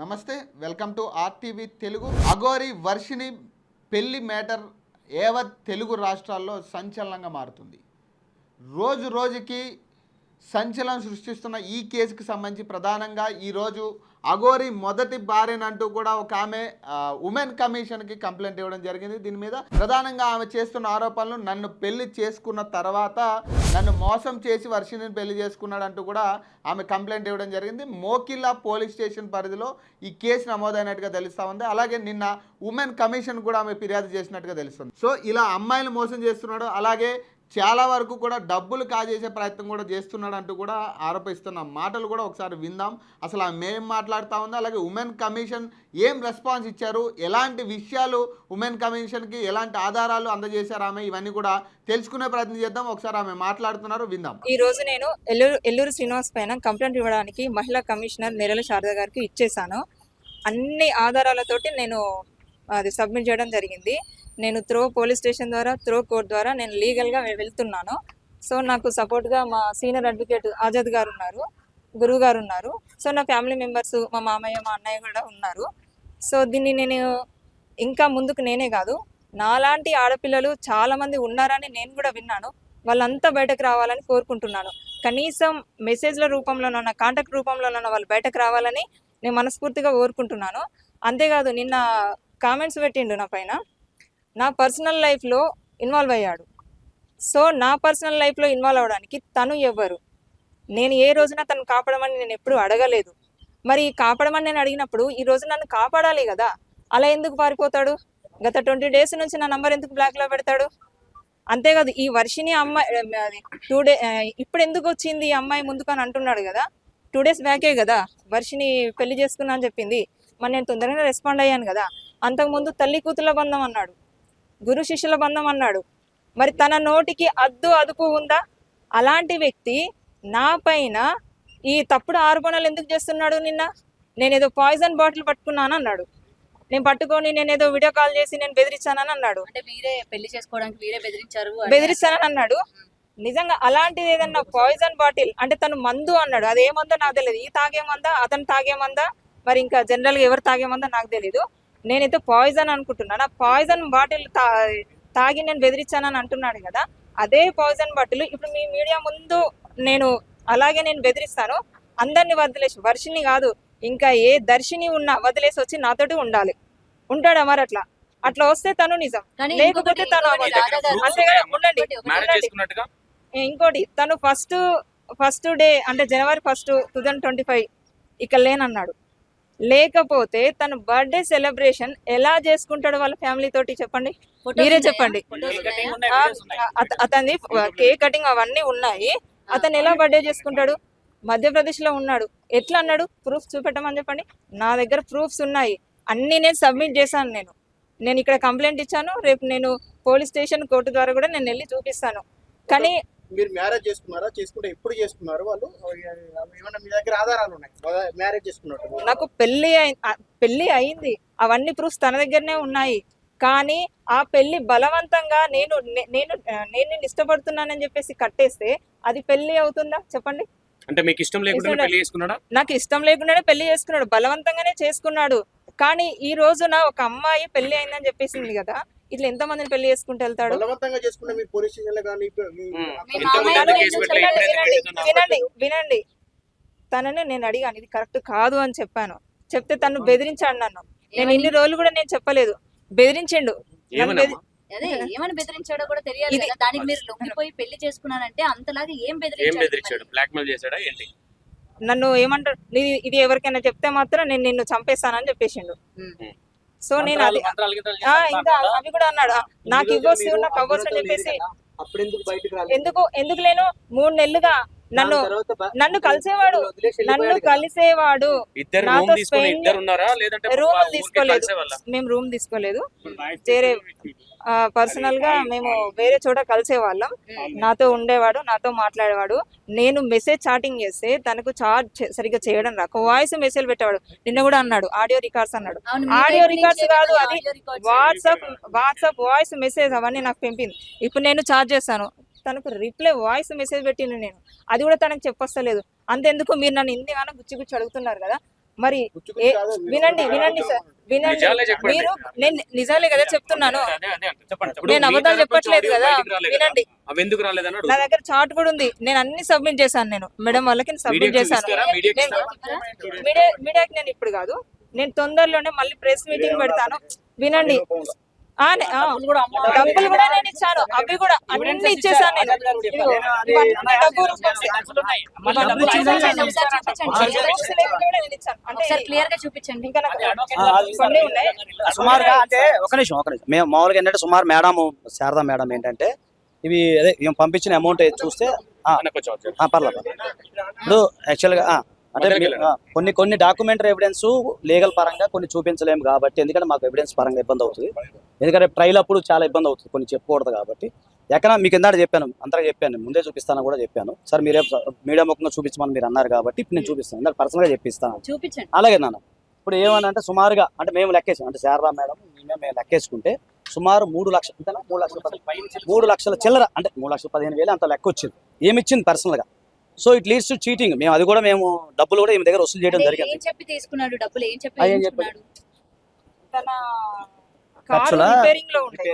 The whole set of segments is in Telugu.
నమస్తే welcome to RTV Telugu. Aghori Varshini పెళ్ళి మేటర్ ఏవత్ తెలుగు రాష్ట్రాల్లో సంచలనంగా మారుతుంది. రోజు రోజుకి సంచలనం సృష్టిస్తున్న ఈ కేసుకు సంబంధించి ప్రధానంగా ఈరోజు అఘోరి మొదటి భార్యనంటూ కూడా ఒక ఆమె ఉమెన్ కమిషన్కి కంప్లైంట్ ఇవ్వడం జరిగింది. దీని మీద ప్రధానంగా ఆమె చేస్తున్న ఆరోపణలు నన్ను పెళ్ళి చేసుకున్న తర్వాత నన్ను మోసం చేసి వర్షిని పెళ్ళి చేసుకున్నాడంటూ కూడా ఆమె కంప్లైంట్ ఇవ్వడం జరిగింది. మోకిల్లా పోలీస్ స్టేషన్ పరిధిలో ఈ కేసు నమోదైనట్టుగా తెలుస్తా ఉంది. అలాగే నిన్న ఉమెన్ కమిషన్ కూడా ఆమె ఫిర్యాదు చేసినట్టుగా తెలుస్తుంది. సో ఇలా అమ్మాయిలు మోసం చేస్తున్నాడు. అలాగే చాలా వరకు కూడా డబ్బులు కాజేసే ప్రయత్నం కూడా చేస్తున్నాడు అంటూ కూడా ఆరోపిస్తున్న మాటలు కూడా ఒకసారి విందాం. అసలు ఆమె ఏం మాట్లాడుతూ ఉందో? అలాగే ఉమెన్ కమిషన్ ఏం రెస్పాన్స్ ఇచ్చారు? ఎలాంటి విషయాలు ఉమెన్ కమిషన్కి ఎలాంటి ఆధారాలు అందజేశారు ఆమె? ఇవన్నీ కూడా తెలుసుకునే ప్రయత్నం చేద్దాం. ఒకసారి ఆమె మాట్లాడుతున్నారు విందాం. ఈ రోజు నేను ఎల్లూరు ఎల్లూరు శ్రీనివాస్ పైన కంప్లైంట్ ఇవ్వడానికి మహిళా కమిషనర్ నెరల శారద గారికి ఇచ్చేసాను అన్ని ఆధారాలతోటి నేను అది సబ్మిట్ చేయడం జరిగింది. నేను త్రో పోలీస్ స్టేషన్ ద్వారా త్రో కోర్ట్ ద్వారా నేను లీగల్గా వెళ్తున్నాను. సో నాకు సపోర్ట్గా మా సీనియర్ అడ్వకేట్ ఆజాద్ గారు ఉన్నారు గురువు గారు ఉన్నారు. సో నా ఫ్యామిలీ మెంబర్స్ మా మామయ్య మా అన్నయ్య కూడా ఉన్నారు. సో దీన్ని నేను ఇంకా ముందుకు నేనే కాదు నాలాంటి ఆడపిల్లలు చాలామంది ఉన్నారని నేను కూడా విన్నాను. వాళ్ళంతా బయటకు రావాలని కోరుకుంటున్నాను. కనీసం మెసేజ్ల రూపంలోనన్నా కాంటాక్ట్ రూపంలోనన్నా వాళ్ళు బయటకు రావాలని నేను మనస్ఫూర్తిగా కోరుకుంటున్నాను. అంతేకాదు నిన్న కామెంట్స్ పెట్టిండు నా పైన. నా పర్సనల్ లైఫ్లో ఇన్వాల్వ్ అయ్యాడు. సో నా పర్సనల్ లైఫ్లో ఇన్వాల్వ్ అవ్వడానికి తను ఎవ్వరు. నేను ఏ రోజున తను కాపాడమని నేను ఎప్పుడు అడగలేదు. మరి కాపాడమని నేను అడిగినప్పుడు ఈ రోజు నన్ను కాపాడాలి కదా? అలా ఎందుకు పారిపోతాడు? గత ట్వంటీ డేస్ నుంచి నా నంబర్ ఎందుకు బ్లాక్లో పెడతాడు? అంతేకాదు ఈ వర్షిని అమ్మాయి అది టూ డే ఇప్పుడు ఎందుకు వచ్చింది ఈ అమ్మాయి ముందుకు అని అంటున్నాడు కదా? టూ డేస్ బ్యాకే కదా? వర్షిని పెళ్ళి చేసుకున్నా అని చెప్పింది. మరి నేను తొందరగా రెస్పాండ్ అయ్యాను కదా? అంతకుముందు తల్లి కూతుల బంధం అన్నాడు గురు శిష్యుల బంధం అన్నాడు. మరి తన నోటికి అద్దు అదుపు ఉందా? అలాంటి వ్యక్తి నా పైన ఈ తప్పుడు ఆరోపణలు ఎందుకు చేస్తున్నాడు నిన్న? నేను ఏదో పాయిజన్ బాటిల్ పట్టుకున్నాను అన్నాడు. నేను పట్టుకొని నేను ఏదో వీడియో కాల్ చేసి నేను బెదిరించానని అన్నాడు. అంటే వీరే పెళ్ళి చేసుకోవడానికి వీరే బెదిరించారు బెదిరిస్తానని అన్నాడు. నిజంగా అలాంటిది ఏదన్నా పాయిజన్ బాటిల్ అంటే తను మందు అన్నాడు. అది ఏ మందో నాకు తెలియదు. ఈ తాగే మందా? అతను తాగే మందా? మరి ఇంకా జనరల్గా ఎవరు తాగే మందో నాకు తెలియదు నేనైతే పాయిజన్ అనుకుంటున్నాను. ఆ పాయిజన్ బాటిల్ తాగి నేను బెదిరించానని అంటున్నాడు కదా అదే పాయిజన్ బాటిల్ ఇప్పుడు మీ మీడియా ముందు నేను అలాగే నేను బెదిరిస్తాను. అందరిని వదిలేసి వర్షిని కాదు ఇంకా ఏ దర్శిని ఉన్నా వదిలేసి వచ్చి నాతోటి ఉండాలి. ఉంటాడా మరి అట్లా? అట్లా వస్తే తను నిజం. లేకపోతే తను ఉండండి. ఇంకోటి తను ఫస్ట్ ఫస్ట్ డే అంటే January first two thousand twenty five ఇక లేనన్నాడు. లేకపోతే తను బర్త్డే సెలబ్రేషన్ ఎలా చేసుకుంటాడు వాళ్ళ ఫ్యామిలీ తోటి చెప్పండి? మీరే? చెప్పండి. అతని కేక్ కటింగ్ అవన్నీ ఉన్నాయి. అతను ఎలా బర్త్డే చేసుకుంటాడు? మధ్యప్రదేశ్లో ఉన్నాడు. ఎట్లా అన్నాడు? ప్రూఫ్ చూపెట్టమని చెప్పండి. నా దగ్గర ప్రూఫ్స్ ఉన్నాయి. అన్ని నేను సబ్మిట్ చేశాను నేను. నేను ఇక్కడ కంప్లైంట్ ఇచ్చాను. రేపు నేను పోలీస్ స్టేషన్ కోర్టు ద్వారా కూడా నేను వెళ్ళి చూపిస్తాను. కానీ మీరు మ్యారేజ్ చేసుకున్నారా? చేసుకుంటే ఎప్పుడు చేసుకున్నారు వాళ్ళు? ఏమన్నా మీ దగ్గర ఆధారాలు ఉన్నాయి? మ్యారేజ్ చేసుకున్నట్టు. నాకు పెళ్ళి పెళ్ళి అయింది. అవన్నీ ప్రూఫ్స్ తన దగ్గరనే ఉన్నాయి. కానీ ఆ పెళ్ళి బలవంతంగా నేను నేను నేను నిన్ను ఇష్టపడుతున్నానని చెప్పేసి కట్టేస్తే అది పెళ్ళి అవుతుందా? చెప్పండి. అంటే మీకు ఇష్టం లేకుండా పెళ్ళి చేసుకున్నాడా? నాకు ఇష్టం లేకుండానే పెళ్ళి చేసుకున్నాడు. బలవంతంగానే చేసుకున్నాడు. కానీ ఈ రోజున ఒక అమ్మాయి పెళ్ళి అయిందని చెప్పేసింది కదా. ఇట్లా ఎంత మందిని పెళ్ళి చేసుకుంటూ వెళ్తాడు? వినండి, వినండి, తనని నేను అడిగాను ఇది కరెక్ట్ కాదు అని చెప్పాను. చెప్తే తను బెదిరించాడు నన్ను. నేను? ఇన్ని రోజులు కూడా నేను చెప్పలేదు. బెదిరించిండు. ఏమని బెదిరించాడో కూడా తెలియాలి ఇది- కదా. దానికి మీరు లొంగిపోయి పెళ్ళి చేసుకున్నానంటే అంతలాగా ఏం బెదిరించాడు బెదిరించాడు? బ్లాక్ మెయిల్ చేశాడా ఏంటి? నన్ను ఏమంటారు? ఇది ఎవరికైనా చెప్తే మాత్రం నేను నిన్ను చంపేస్తానని చెప్పేసిండు. సో నేను అది ఇంకా అవి కూడా అన్నాడు. నాకు ఇవ్వచ్చు నాకు అవ్వచ్చు అని చెప్పేసి ఎందుకు బయటకు రాలేదు? ఎందుకు ఎందుకు లేను? మూడు నెలలుగా నన్ను నన్ను కలిసేవాడు నన్ను. కలిసేవాడు. నాతో రూమ్ తీసుకుని స్పెయిన్ ఇద్దరు ఉన్నారా? లేదంటే రూమ్ ఊరికే తీసుకోలేదు. మేము రూమ్ తీసుకోలేదు. వేరే పర్సనల్గా మేము వేరే చోట కలిసే వాళ్ళం నాతో ఉండేవాడు నాతో మాట్లాడేవాడు. నేను మెసేజ్ చాటింగ్ చేస్తే తనకు చాట్ సరిగ్గా చేయడం రాక. వాయిస్ మెసేజ్ పెట్టేవాడు. నిన్న కూడా అన్నాడు ఆడియో రికార్డ్స్ అన్నాడు. ఆడియో రికార్డ్స్ కాదు అది. వాట్సాప్ వాట్సాప్ వాయిస్ మెసేజ్ అవన్నీ నాకు పంపింది. ఇప్పుడు నేను చార్జ్ చేస్తాను. తనకు రిప్లై వాయిస్ మెసేజ్ పెట్టిండు నేను. అది కూడా తనకు చెప్పొస్తలేదు. అంతెందుకు? మీరు నన్ను ఇంతగానో గుచ్చి గుచ్చి అడుగుతున్నారు కదా. మరి వినండి వినండి సార్ వినండి. మీరు నేను నిజాలే కదా చెప్తున్నాను. నేను అబద్ధాలు చెప్పట్లేదు కదా? వినండి. అవి ఎందుకు రాలేదని నా. దగ్గర చార్ట్ కూడా ఉంది. నేను అన్ని సబ్మిట్ చేశాను నేను. మేడం వాళ్ళకి సబ్మిట్ చేశాను? మీడియాకి నేను- ఇస్తారా? మీడియా మీడియాకి నేను ఇప్పుడు కాదు. నేను తొందరలోనే మళ్ళీ ప్రెస్ మీటింగ్ పెడతాను. వినండి. డబ్బులు కూడా నేను ఇచ్చాను. అవి కూడా అన్ని ఇచ్చేసాను చూపించండి, సుమారుగా అంటే ఒక నిమిషం ఒక నిమిషం. మేము మామూలుగా ఏంటంటే సుమారు మేడం శారదా మేడం ఏంటంటే ఇవి అదే మేము పంపించిన అమౌంట్ చూస్తే ఆ, అన్న కొంచెం వచ్చేయండి. ఆ, పర్లేదు. ఇప్పుడు యాక్చువల్గా అంటే కొన్ని కొన్ని డాక్యుమెంటరీ ఎవిడెన్స్ లీగల్ పరంగా కొన్ని చూపించలేము కాబట్టి ఎందుకంటే మాకు ఎవిడెన్స్ పరంగా ఇబ్బంది అవుతుంది. ఎందుకంటే ట్రైల్ అప్పుడు చాలా ఇబ్బంది అవుతుంది కొన్ని చెప్పకూడదు కాబట్టి. ఎక్కడ మీకు ఇందాక చెప్పాను అంతగా చెప్పాను ముందే చూపిస్తాను కూడా చెప్పాను. సార్ మీరే మీడియా ముఖంగా చూపించమని మీరు అన్నారు కాబట్టి ఇప్పుడు నేను చూపిస్తాను. ఇందాక పర్సనల్గా చెప్పిస్తాను. చూపించండి. అలాగే నాన్న ఇప్పుడు ఏమని అంటే సుమారుగా అంటే మేము లెక్కేసాం. అంటే శారదా మేడం మేమే మేము లెక్కేసుకుంటే సుమారు మూడు లక్షలు? మూడు లక్షల పది- మూడు లక్షల చిల్లర అంటే మూడు లక్షల పదిహేను వేలు అంత లెక్క వచ్చింది ఏమి ఇచ్చింది పర్సనల్గా? So it leads to cheating. మేము అది కూడా మేము డబ్బులు కూడా ఈమె దగ్గర వసూలు చేయడం జరిగింది. ఏం చెప్పి తీసుకున్నాడు డబ్బులు? ఏం చెప్పి ఏం తీసుకున్నాడు? తన కారు? రిపేరింగ్లో ఉంటాయి.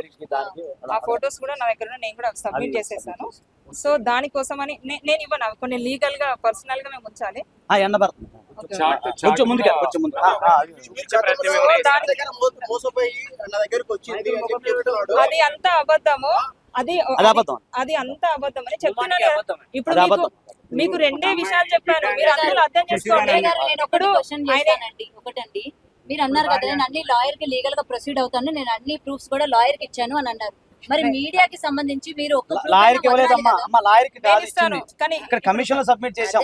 ఆ ఫొటోస్ కూడా నా దగ్గర. నేను కూడా సబ్మిట్ చేసేసాను. సో దానికోసమని నే- నేను ఇవ్వను. కొన్ని లీగల్గా పర్సనల్గా మేము ఉంచాలి. కొంచెం కొంచెం ముందు. అని. అది అంత అబద్ధము అది అది అంత అబద్ధం అని చెప్తున్నాను. ఇప్పుడు మీకు రెండే విషయాలు చెప్పాను మీరు అందరూ అర్థం చేసుకోండి. నేను ఒకటి క్వశ్చన్ ఒకటండి. మీరు అన్నారు కదా నేను అన్ని లాయర్కి లీగల్గా ప్రొసీడ్ అవుతాను. నేను అన్ని ప్రూఫ్స్ కూడా లాయర్కి ఇచ్చాను అని అన్నారు. మరి మీడియాకి సంబంధించి మీరు లాయర్కి ఇవ్వలేదమ్మా? అమ్మ లాయర్కి నేను కాదు ఇస్తాను ఇచ్చింది. కానీ ఇక్కడ కమిషన్లో సబ్మిట్ చేసి-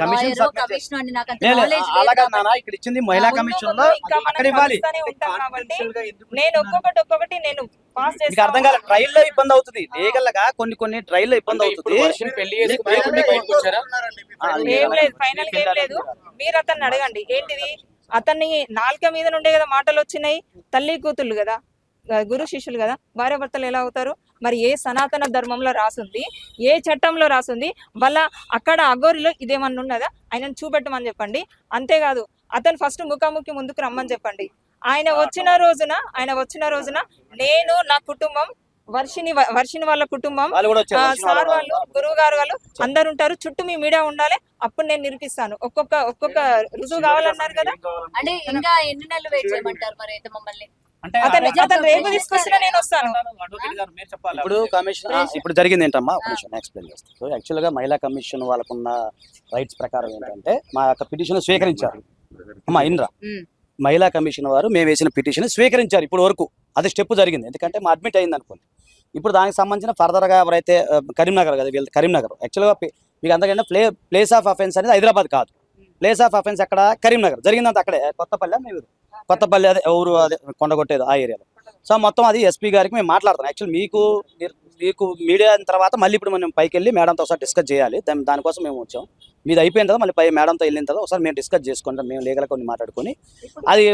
కమిషన్ అలాగే. నాన్న ఇక్కడ ఇచ్చింది మహిళా కమిషన్లో అక్కడ ఇవ్వాలి. నేను ఒక్కొక్కటి ఒక్కొక్కటి నేను పాస్ మీకు అర్థం కాలేదు ట్రైల్లో ఇబ్బంది అవుతుంది. లీగల్గా కొన్ని కొన్ని ట్రైల్లో ఇబ్బంది అవుతుంది. ఫైనల్ ఏం లేదు. మీరు అతన్ని అడగండి. ఏంటిది? అతన్ని నాలుక మీద నుండే కదా మాటలు వచ్చినాయి. తల్లి కూతుళ్ళు కదా. గురు శిష్యులు కదా భార్య భర్తలు ఎలా అవుతారు? మరి ఏ సనాతన ధర్మంలో రాసుంది ఏ చట్టంలో రాసుంది వాళ్ళ అక్కడ అగోరిలో ఇదేమన్నా ఉన్నదా? ఆయనను చూపెట్టమని చెప్పండి. అంతేకాదు అతను ఫస్ట్ ముఖాముఖి ముందుకు రమ్మని చెప్పండి. ఆయన వచ్చిన రోజున ఆయన వచ్చిన రోజున నేను నా కుటుంబం వర్షిని వర్షిని వాళ్ళ కుటుంబం వాళ్ళు కూడా ఆ, వచ్చారు సార్ వాళ్ళు గురువు గారు వాళ్ళు అందరు ఉంటారు చుట్టూ మీ మీడియా ఉండాలి. అప్పుడు నేను నిరూపిస్తాను. ఒక్కొక్క ఒక్కొక్క రుజువు కావాలన్నారు కదా. అంటే ఇంకా ఎన్ని నెలలు వెయిట్ చేయమంటారు మరి అయితే మమ్మల్ని? ఇప్పుడు కమిషన్ ఇప్పుడు జరిగింది ఏంటమ్మా? ఒక నిమిషం ఎక్స్ప్లెయిన్ చేస్తాను సో యాక్చువల్గా మహిళా కమిషన్ వాళ్ళకున్న రైట్స్ ప్రకారం ఏంటంటే మా యొక్క పిటిషన్ స్వీకరించారు. అమ్మా ఇంద్ర ఉమ్. మహిళా కమిషన్ వారు మేము వేసిన పిటిషన్ స్వీకరించారు ఇప్పుడు వరకు. అది స్టెప్ జరిగింది. ఎందుకంటే మా అడ్మిట్ అయింది అనుకోండి ఇప్పుడు దానికి సంబంధించిన ఫర్దర్గా ఎవరైతే కరీంనగర్ కదా వీళ్ళు కరీంనగర్. యాక్చువల్గా మీకు అంతకంటే ప్లే ప్లేస్ ఆఫ్ అఫెన్స్ అనేది హైదరాబాద్ కాదు. ప్లేస్ ఆఫ్ అఫెన్స్ అక్కడ కరీంనగర్. జరిగిందంత అక్కడే. కొత్తపల్లి మీరు కొత్తపల్లి అదే ఊరు అదే కొండగొట్టేది ఆ ఏరియాలో. సో మొత్తం అది ఎస్పీ గారికి మేము మాట్లాడతాం యాక్చువల్ మీకు మీరు- మీకు మీడియా అయిన తర్వాత మళ్ళీ ఇప్పుడు మనం పైకి వెళ్ళి మేడంతో ఒకసారి డిస్కస్ చేయాలి. దాని దానికోసం మేము వచ్చాం. మీది అయిపోయిన తర్వాత మళ్ళీ పై మేడంతో వెళ్ళిన తర్వాత ఒకసారి మేము డిస్కస్ చేసుకుంటాం. మేము లీగల్ కొన్ని మాట్లాడుకొని. అది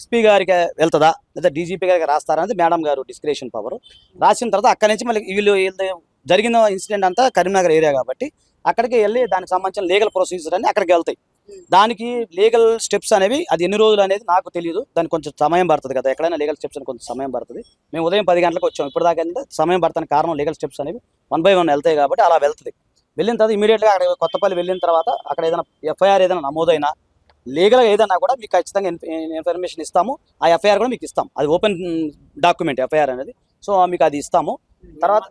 ఎస్పీ గారికి వెళ్తుందా? లేదా డీజీపీ గారికి రాస్తారా అనేది మేడం గారు డిస్క్రిప్షన్ పవర్ రాసిన తర్వాత అక్కడి నుంచి మళ్ళీ వీళ్ళు వీళ్ళు జరిగిన ఇన్సిడెంట్ అంతా కరీంనగర్ ఏరియా కాబట్టి అక్కడికి వెళ్ళి దానికి సంబంధించిన లీగల్ ప్రొసీజర్ అని అక్కడికి వెళ్తాయి. దానికి లీగల్ స్టెప్స్ అనేవి అది ఎన్ని రోజులు అనేది నాకు తెలియదు దానికి కొంచెం సమయం పడుతుంది కదా. ఎక్కడైనా లీగల్ స్టెప్స్ అని కొంచెం సమయం పడుతుంది. మేము ఉదయం పది గంటలకు వచ్చాం. ఇప్పటిదాకా దాకా అంటే సమయం పడుతున్న కారణం లీగల్ స్టెప్స్ అనేవి వన్ బై వన్ వెళ్తాయి కాబట్టి అలా వెళ్తుంది. వెళ్ళిన తర్వాత ఇమీడియట్గా అక్కడ కొత్తపల్లి వెళ్ళిన తర్వాత అక్కడ ఏదైనా ఎఫ్ఐఆర్ ఏదైనా నమోదైనా లీగల్గా ఏదైనా కూడా మీకు ఖచ్చితంగా ఇన్ఫర్మేషన్ ఇస్తాము. ఆ ఎఫ్ఐఆర్ కూడా మీకు ఇస్తాం. అది ఓపెన్ డాక్యుమెంట్ ఎఫ్ఐఆర్ అనేది. సో మీకు అది ఇస్తాము. తర్వాత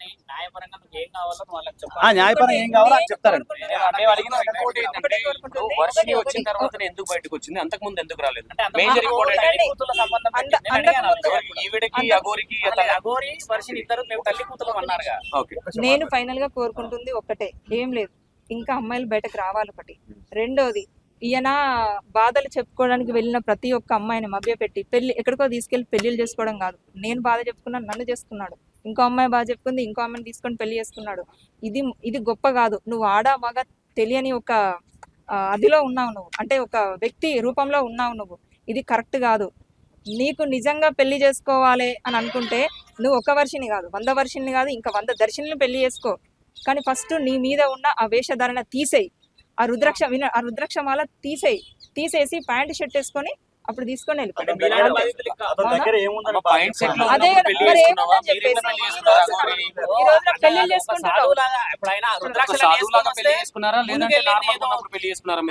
ఆ న్యాయపరంగా ఏం కావాలో చెప్తారండి. వచ్చిన తర్వాత ఎందుకు బయటకు వచ్చింది? అంతకు ముందు ఎందుకు రాలేదు? మేజర్ ఈవిడకి అగోరికి అగోరి ఇద్దరు మేము తల్లి నేను ఫైనల్గా కోరుకుంటుంది ఒక్కటే. ఏం లేదు. ఇంకా అమ్మాయిలు బయటకు రావాలి ఒకటి. రెండోది ఈయన బాధలు చెప్పుకోవడానికి వెళ్ళిన ప్రతి ఒక్క అమ్మాయిని మభ్యపెట్టి పెళ్ళి ఎక్కడికో తీసుకెళ్ళి పెళ్ళిళ్ళు చేసుకోవడం కాదు. నేను బాధ చెప్పుకున్నాను నన్ను చేసుకున్నాడు. ఇంకో అమ్మాయి బాగా చెప్పుకుంది ఇంకో అమ్మాయిని తీసుకొని పెళ్ళి చేసుకున్నాడు. ఇది ఇది గొప్ప కాదు. నువ్వు ఆడ మగ తెలియని ఒక అదిలో ఉన్నావు నువ్వు. అంటే ఒక వ్యక్తి రూపంలో ఉన్నావు నువ్వు. ఇది కరెక్ట్ కాదు. నీకు నిజంగా పెళ్ళి చేసుకోవాలి అని అనుకుంటే నువ్వు ఒక వర్షిని కాదు వంద వర్షిని కాదు ఇంకా వంద దర్శనులు పెళ్ళి చేసుకో. కానీ ఫస్ట్ నీ మీద ఉన్న ఆ వేషధారణ తీసేయి. ఆ రుద్రాక్ష విన ఆ రుద్రాక్ష మాల తీసేయి. తీసేసి ప్యాంటు షర్ట్ వేసుకొని అప్పుడు తీసుకొని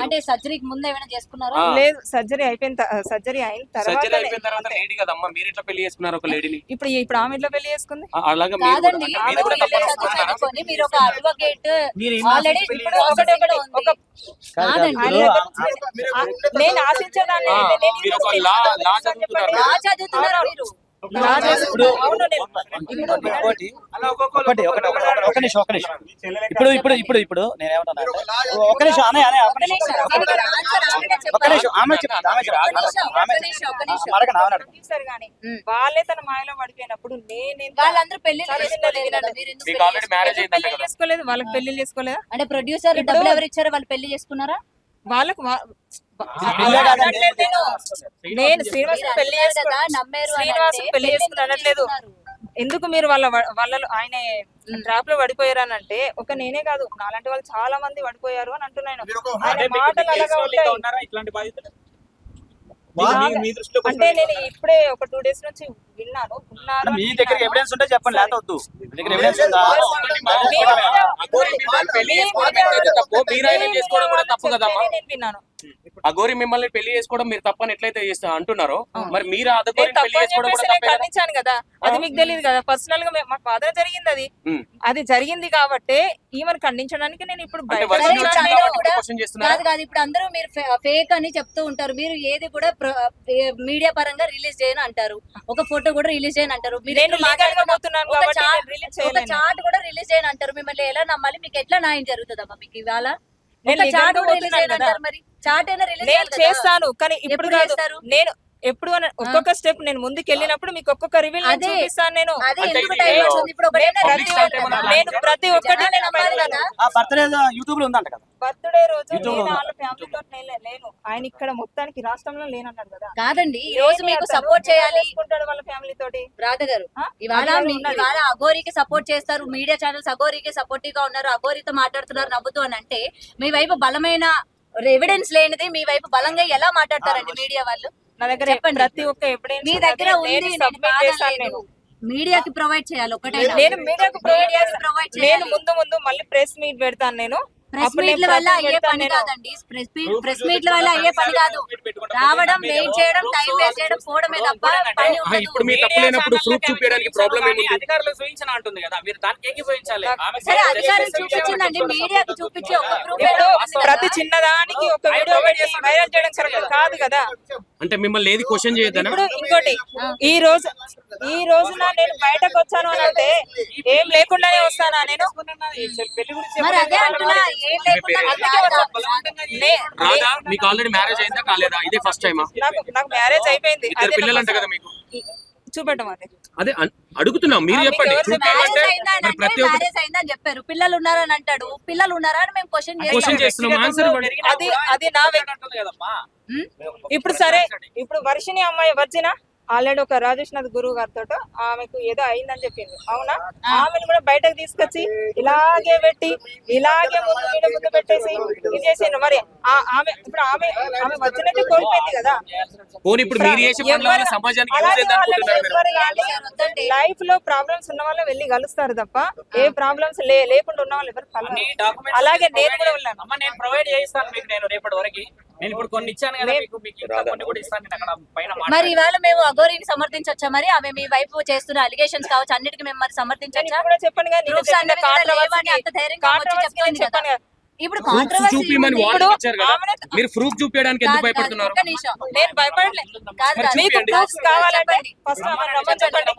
అంటే సర్జరీకి ముందు ఏమైనా చేసుకున్నారా. లేదు సర్జరీ అయిపోయిన సర్జరీ అయిన సర్జరీ తర్వాత అయిపోయిన తర్వాత లేడీ కదమ్మా మీరు ఎట్లా పెళ్ళి చేసుకున్నారు ఒక లేడీని? ఇప్పుడు ఇప్పుడు ఆమె ఇట్లా పెళ్ళి చేసుకుంది? అలాగా మీరు కాదండి మీరు ఒక అడ్వకేట్ ఆల్రెడీ ఇప్పుడు ఒకటి ఒకటి ఒక ఉంది. కాదండి. నేను ఆశించేదాన్ని మీరు ఒక లా లా చదువుతున్నారు ఇప్పుడు ఇప్పుడు ఇప్పుడు ఇప్పుడు ఇప్పుడు నేను ఏమంటాను అంటే ఒక నిమిషం అనే అనే ఒక నిమిషం. ఆమె ఒక. నిమిషం. వాళ్ళే తన మాయలో పడిపోయినప్పుడు నేను వాళ్ళందరూ పెళ్ళి చేసుకోలేదు వాళ్ళకి పెళ్ళి చేసుకోలేదా? అంటే ప్రొడ్యూసర్ డబ్బులు ఎవరు ఇచ్చారో? వాళ్ళు పెళ్ళి చేసుకున్నారా? వాళ్ళకు నేను. శ్రీనివాస్ మీరు పెళ్ళి శ్రీనివాస్ పెళ్ళి చేసుకుని అనట్లేదు. ఎందుకు మీరు వాళ్ళ వాళ్ళలో ఆయన ట్రాప్లో పడిపోయారనంటే ఒక నేనే కాదు నాలాంటి వాళ్ళు చాలా మంది పడిపోయారు అని అంటున్నాను ఆయన మాటలు అలాగా ఉంటాయి. అంటే నేను ఇప్పుడే ఒక టూ డేస్ నుంచి విన్నాను. ఉన్నారు మీ దగ్గర. ఎవిడెన్స్ ఉంటే చెప్పండి లేకపోతే వద్దు. మీ దగ్గర ఎవిడెన్స్ ఉందా? చేసుకోవడం తప్పు. కూడా కదమ్మా. నేను విన్నాను. అగోరి మిమ్మల్ని పెళ్ళి చేసుకోవడం మీరు తప్పని ఎట్లయితే చేస్తా అంటున్నారో మరి మీరు పెళ్ళి చేసుకోవడం తప్పే కదా? ఖండించాను కదా. అది మీకు తెలియదు కదా. పర్సనల్గా మే- మాకు బాధ జరిగింది అది. అది జరిగింది కాబట్టి ఈమెను ఖండించడానికి నేను ఇప్పుడు కాదు కాదు. ఇప్పుడు అందరూ మీరు ఫేక్ అని చెప్తూ ఉంటారు. మీరు ఏది కూడా మీడియా పరంగా రిలీజ్ చేయను అంటారు. ఒక ఫోటో కూడా రిలీజ్ చేయను అంటారు. నేను కాబట్టి ఒక చేయలేను కూడా రిలీజ్ చేయను అంటారు. మిమ్మల్ని ఎలా నమ్మాలి? మీకు ఎట్లా న్యాయం జరుగుతుందమ్మా మీకు ఇవాళ? నేను ఒక legal చాట్గా కూడా రిలీజ్ పోతున్నాను చేయను కదా. అంటారు మరి. చాట్ అయినా రిలీజ్ నేను చేస్తాను. కానీ ఇప్పుడు ఎప్పుడు కాదు. చేస్తారు? నేను ఎప్పుడు ఒక్కొక్క స్టెప్ నేను ముందుకు వెళ్ళినప్పుడు మీకు ఒక్కొక్క రివీల్ అదే. చూపిస్తాను నేను నేను ప్రతి. నేను ఒక్కటి జనాలు నేను నమ్మాలి పెడతాను. కదా. ఆ బర్త్డే యూట్యూబ్లో ఉందంట కదా బర్త్డే రోజు నేను? వాళ్ళ ఫ్యామిలీతో లేను ఆయన ఇక్కడ మొత్తానికి రాష్ట్రంలో లేనన్నాడు కదా కాదండి ఈ రోజు మీకు సపోర్ట్ చేయాలి వాళ్ళ ఫ్యామిలీ తోటి రాధ గారు? ఇవాళ. ఇవాళ అఘోరికి సపోర్ట్ చేస్తారు మీడియా ఛానల్స్ అఘోరికి సపోర్టివ్గా ఉన్నారు అఘోరితో మాట్లాడుతున్నారు నవ్వుతూ అని అంటే మీ వైపు బలమైన ఎవిడెన్స్ లేనిది మీ వైపు బలంగా ఎలా మాట్లాడతారండి మీడియా వాళ్ళు నా దగ్గర చెప్పండి. ప్రతి ఒక్క ఎవిడెన్స్ మీ దగ్గర ఉంది సబ్మిట్ చేశాను. నేను. మీడియాకి ప్రొవైడ్ చేయాలి ఒకటే నేను మీడియాకు ప్రొవైడ్ చేస్తాను ప్రొవైడ్ నేను చేయాలి. ముందు ముందు మళ్ళీ ప్రెస్ మీట్ పెడతాను నేను. ప్రెస్ మీట్ల వల్ల అయ్యే పని. కాదండి. ప్రెస్ ప్రెస్ మీట్ల వల్ల అయ్యే పని కాదు. రావడం వెయిట్ చేయడం టైం వేస్ట్ చేయడం పోవడమే తప్ప పని ఇప్పుడు మీ తప్పు లేనప్పుడు ప్రూఫ్ చూపించడానికి ప్రాబ్లం ఏముంది? అధికారులు చూపించిన అంటుంది కదా మీరు దానికి ఏకీభవించాలి సరే చేసే అధికారం చేసే చూపించిందండి. మీడియాకి చూపించి ఒక ప్రూఫ్ ప్రతి చిన్నదానికి ఒక వీడియో వైరల్ చేయడం కరెక్ట్ కాదు. కదా అంటే మిమ్మల్ని ఏది క్వశ్చన్ ఇప్పుడు ఇంకోటి ఈ రోజు ఈ రోజున నేను బయటకు వచ్చాను అని అంటే ఏం లేకుండానే వస్తానా నేను? పెళ్ళి గురించి రాదా? మీకు ఆల్రెడీ మ్యారేజ్ అయిందా? కాలేదా? ఇదే ఫస్ట్ టైమా నాకు నాకు మ్యారేజ్ అయిపోయింది. ఇద్దరు పిల్లలు అంట కదా మీకు? చూపెట్టం అది? అడుగుతున్నాం. మీరు చెప్పండి. ప్రతి అయిందని చెప్పారు. పిల్లలు ఉన్నారని అంటాడు. పిల్లలు ఉన్నారా అని మేము క్వశ్చన్ క్వశ్చన్ చేస్తాం చేస్తున్నాం. ఆన్సర్ అది నా ఇప్పుడు సరే ఇప్పుడు వర్షిని అమ్మాయి వచ్చిన ఆల్రెడీ ఒక రాజేష్నాథ్ గురువు గారితో ఆమెకు ఏదో అయిందని చెప్పింది. అవునా? ఆమెను కూడా బయటకు తీసుకొచ్చి ఇలాగే పెట్టి ఇలాగే ముందు వీడి ముందు పెట్టేసి ఇది చేసిండ్రు. మరి ఆ- ఆమె ఇప్పుడు ఆమె ఆమె వచ్చినట్టు కోల్పోయింది కదా. లైఫ్లో ప్రాబ్లమ్స్ ఉన్న వాళ్ళు వెళ్ళి కలుస్తారు తప్ప ఏ ప్రాబ్లమ్స్ లే లేకుండా ఉన్న వాళ్ళు ఎవరు అలాగే నేను కూడా వెళ్ళాను అమ్మ నేను ప్రొవైడ్ చేస్తాను మీకు నేను రేపటి వరకు. నేను ఇప్పుడు కొన్ని ఇచ్చాను కదా మీకు మీకు ఇంకా కొన్ని కూడా ఇస్తాను నేను అక్కడ పైన మరి. ఇవాళ మేము అఘోరిని సమర్థించొచ్చా మరి? ఆమె మీ వైపు చేస్తున్న అలిగేషన్స్ కావచ్చు అన్నిటికీ మేము మరి నేను సమర్థించొచ్చా? ఇప్పుడు కూడా చెప్పాను కదా Proofs అన్నవి కూడా లేవని అంత ధైర్యంగా వచ్చి చెప్తుంది కదా. చెప్పాను కదా. ఇప్పుడు ప్రూఫ్ కాంట్రవర్సీ చూపిమని ఇప్పుడు వార్నింగ్ ఇచ్చారు కదా. ఆమెనే- మీరు ప్రూఫ్ చూపించడానికి ఎందుకు భయపడుతున్నారు? నేను భయపడలేదు కాదు మరి కాదు. మీకు. ప్రూఫ్స్ కావాలంటే. ఫస్ట్ రమ్మని చెప్పండి.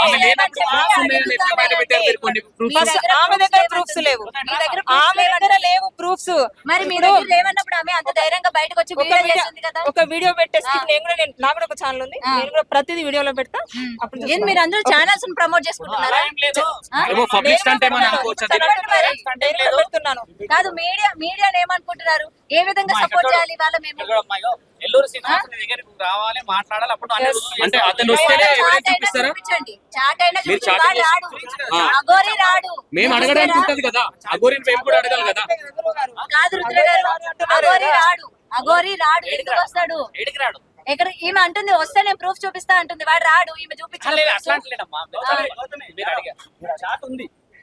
ఆమె లేనప్పుడు ప్రూఫ్స్ ఉన్నాయని ఎట్లా బయట పెట్టారు మీరు కొన్ని ప్రూఫ్స్ మీ ఫస్ట్ దగ్గర ఆమె ప్రూఫ్స్ లేవు. మీ దగ్గర proofs ఆమె దగ్గర లేవు ప్రూఫ్స్. మరి మీ దగ్గర లేవన్నప్పుడు ఆమె అంత ధైర్యంగా బయటకు వచ్చి ఒక వీడియో వీడియో చేస్తుంది కదా? ఒక వీడియో పెట్టేసి. నేను కూడా నేను నాకు కూడా ఒక ఛానల్ ఉంది. ఆ. నేను కూడా ప్రతిదీ వీడియోలో పెడతా. అప్పుడు ఏం. మీరు అందరూ ఛానల్స్ ప్రమోట్ చేసుకుంటున్నారా? ఆ? ఏమో నేను పబ్లిక్ కూడా అంటే ఏమని పెడతాను. అనుకోవచ్చు అది తనంటే మరి. నేను కూడా పెడుతున్నాను. కాదు మీడియా మీడియాని ఏమనుకుంటున్నారు? ఏ విధంగా సపోర్ట్ చేయాలి? వాళ్ళ మేము ఇక్కడ అమ్మాయి, ఎల్లూరు శ్రీనివాస్ నీ దగ్గర నువ్వు రావాలి మాట్లాడాలి అప్పుడు అంటే. అతను వస్తేనే చాట్ ఎవరైనా అయినా చూపిస్తారా? చూపించండి. చాట్ అయినా మీరు చూపించండి. చాట్ వాడు రాడు. ఆ. అగోరి రాడు. మేము అడగడానికి ఉంటది కదా. అగోరిని మేము కూడా అడగాలి కదా. కాదు రుద్ర గారు. అగోరి రాడు అగోరి రాడు. ఎందుకు వస్తాడు? ఏడికి రాడు? ఇక్కడ ఈమె అంటుంది వస్తే నేను ప్రూఫ్ చూపిస్తా అంటుంది. వాడు రాడు. ఈమె చూపించాలి అట్లా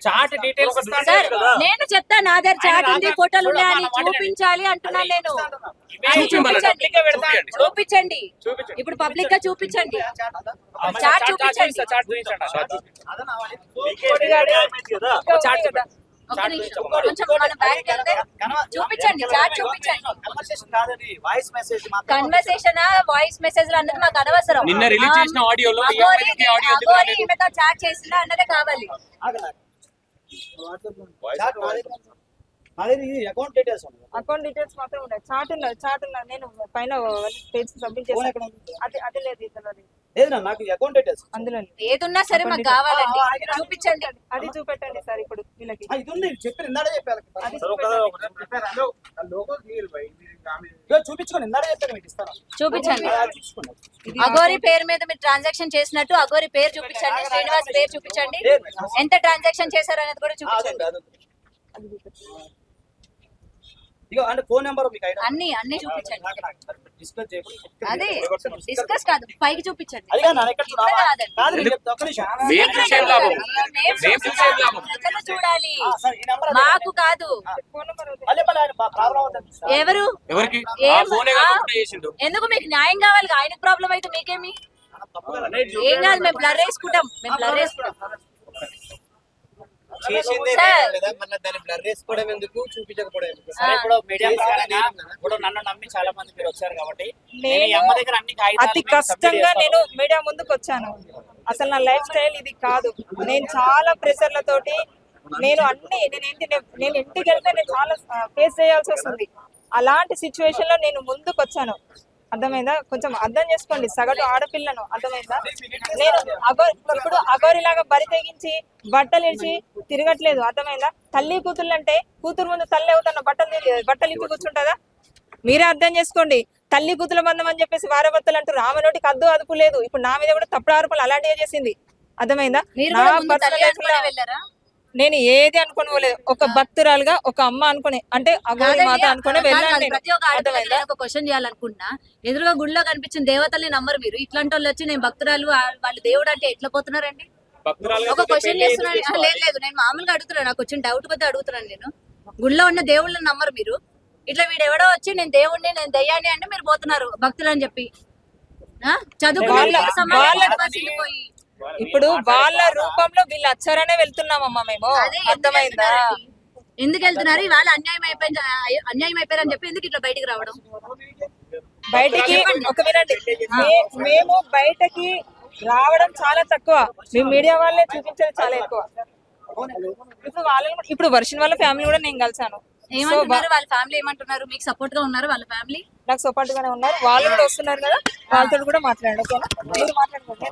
చాట్ డీటెయిల్స్ సార్ నేను చెప్తా నా దగ్గర చాట్ ఉంది ఫోటోలు ఉన్నాయని చూపించాలి అంటున్నాను నేను. చూపించండి. ఇప్పుడు పబ్లిక్గా చూపించండి. చాట్ చూపించండి. చాట్ చూపించండి. చాట్ చూపించండి. చాట్ చూపించండి. Conversation voice message conversation voice message అన్నది మాకు అనవసరం. నిన్న రిలీజ్ చేసిన ఆడియోలో చాట్ చేసిందా అన్నదే కావాలి. అకౌంట్ డీటెయిల్స్ అకౌంట్ డీటెయిల్స్ మాత్రం ఉన్నాయి. చాట్ ఉన్నది చాట్ ఉన్నది నేను పైన పేజ్ సబ్మిట్ ఉంది? అది అది లేదు ఇందులో లేదు. లేదు నాకు అకౌంట్ డీటెయిల్స్ అందులో లేదు. ఏదున్నా సరే మాకు కావాలండి చూపించండి. అది చూపెట్టండి సార్ ఇప్పుడు వీళ్ళకి. ఇది ఉంది చెప్పారు ఇందాడే చెప్పారు చూపించుకోండి ఇందాడే చెప్పారు మీకు ఇస్తాను. చూపించండి. అగోరి పేరు మీద మీరు ట్రాన్సాక్షన్ చేసినట్టు అగోరి పేరు చూపించండి శ్రీనివాస్ పేరు చూపించండి. ఎంత ట్రాన్సాక్షన్ చేశారు అనేది కూడా చూపించండి. ఉంది, అది ఉంది. ఇగో అంటే ఫోన్ నెంబర్ మీకు ఐడియా అన్ని అన్ని చూపించండి. డిస్కస్ చేయకుండా అదే డిస్కస్ కాదు పైకి చూపించండి. అది కాదు నాన్న ఇక్కడ కింద కాదండి. కాదు నేను చెప్తా ఒక్క నిమిషం. మేము చూసేం లాభం మేము మేము చూసేం లాభం ప్రజలు చూడాలి. ఆ, సరే, ఈ నెంబర్ అదే. మాకు కాదు. ఎవరు? ఎవరికి? ఎందుకు మీకు న్యాయం కావాలి? ఆయనకు ప్రాబ్లం అయితే మీకేమి? ఏం కాదు మేము బ్లర్ వేసుకుంటాం. మేము బ్లర్ వేసుకుంటాం. చేసిందే సార్. లేదు కదా మళ్ళీ దాన్ని బ్లర్ చేసుకోవడం ఎందుకు? చూపించకపోవడం ఎందుకు? సరే ఇప్పుడు మీడియా చేసిందే పరంగా లేదు. ఇప్పుడు నన్ను నమ్మి చాలా మంది మీరు వచ్చారు కాబట్టి. నేను ఈ నేను అమ్మ దగ్గర అన్ని కాగితాలు అతి submit కష్టంగా. నేను మీడియా ముందుకు వచ్చాను. అసలు నా లైఫ్ స్టైల్ ఇది కాదు. నేను చాలా ప్రెషర్లతోటి నేను అన్ని నేను ఏంటి నేను- నేను ఇంటికి వెళ్తే నేను చాలా ఫేస్ చేయాల్సి వస్తుంది. అలాంటి సిచ్యువేషన్లో నేను ముందుకు వచ్చాను. అర్థమైందా? కొంచెం అర్థం చేసుకోండి. సగటు ఆడపిల్లను అర్థమైందా? నేను అగో ఇప్పుడు అగోరిలాగా బరి తెగించి బట్టలు ఇచ్చి తిరగట్లేదు. అర్థమైందా? తల్లి కూతుర్లు అంటే కూతురు ముందు తల్లి అవుతున్న బట్టలు బట్టలు ఇప్పి కూర్చుంటుందా? మీరే అర్థం చేసుకోండి. తల్లి కూతుల బంధం అని చెప్పేసి వారభర్తలు అంటూ రామనోటికి అద్దు అదుపు లేదు. ఇప్పుడు నా మీద కూడా తప్పుడు ఆరోపణలు అలాంటివే చేసింది. అర్థమైందా? నేను ఏది అనుకుని పోలేదు ఒక భక్తురాలుగా ఒక అమ్మ అనుకునే అంటే అగోరి కాదండి, మాత అనుకునే కాదు, వెళ్ళాను కాదు, నేను ప్రతి ఒక్క ఆడపిల్లకి అర్థమైందా? నేను ఒక క్వశ్చన్ చేయాలనుకుంటున్నా ఎదురుగా గుడిలో కనిపించిన దేవతల్ని నమ్మరు మీరు. ఇట్లాంటి వాళ్ళు వచ్చి నేను భక్తురాలు వాళ్ళు దేవుడు అంటే ఎట్లా పోతున్నారండి? ఒక క్వశ్చన్ చేస్తున్నాను. లేదు లేదు నేను మామూలుగా అడుగుతున్నాను. నాకు వచ్చిన డౌట్ కొద్ది అడుగుతున్నాను నేను. గుడిలో ఉన్న దేవుళ్ళని నమ్మరు మీరు. ఇట్లా వీడు ఎవడో వచ్చి నేను దేవుణ్ణి నేను దయ్యాన్ని అంటే మీరు పోతున్నారు భక్తులు అని చెప్పి? చదువుకున్న వాళ్ళ- వాళ్ళ-. ఇప్పుడు వాళ్ళ రూపంలో వీళ్ళు వచ్చారనే వెళ్తున్నామమ్మా మేము. అర్థమైందా? ఎందుకు వెళ్తున్నారు? ఇవాళ అన్యాయం అయిపోయింది అన్యాయం అయిపోయారని చెప్పి ఎందుకు ఇట్లా బయటికి రావడం? బయటికి ఒక వినండి. మేము బయటకి రావడం చాలా తక్కువ. మేము మీడియా వాళ్ళే చూపించేది చాలా ఎక్కువ. ఇప్పుడు వాళ్ళని ఇప్పుడు వర్షం వాళ్ళ ఫ్యామిలీ కూడా నేను కలిసాను. ఏమంటున్నారు? వాళ్ళ ఫ్యామిలీ ఏమంటున్నారు? మీకు సపోర్ట్గా ఉన్నారు వాళ్ళ ఫ్యామిలీ? నాకు సపోర్ట్ గానే ఉన్నారు. వాళ్ళు కూడా వస్తున్నారు కదా. వాళ్ళతో కూడా మాట్లాడండి ఓకేనా? మీరు మాట్లాడుకోండి.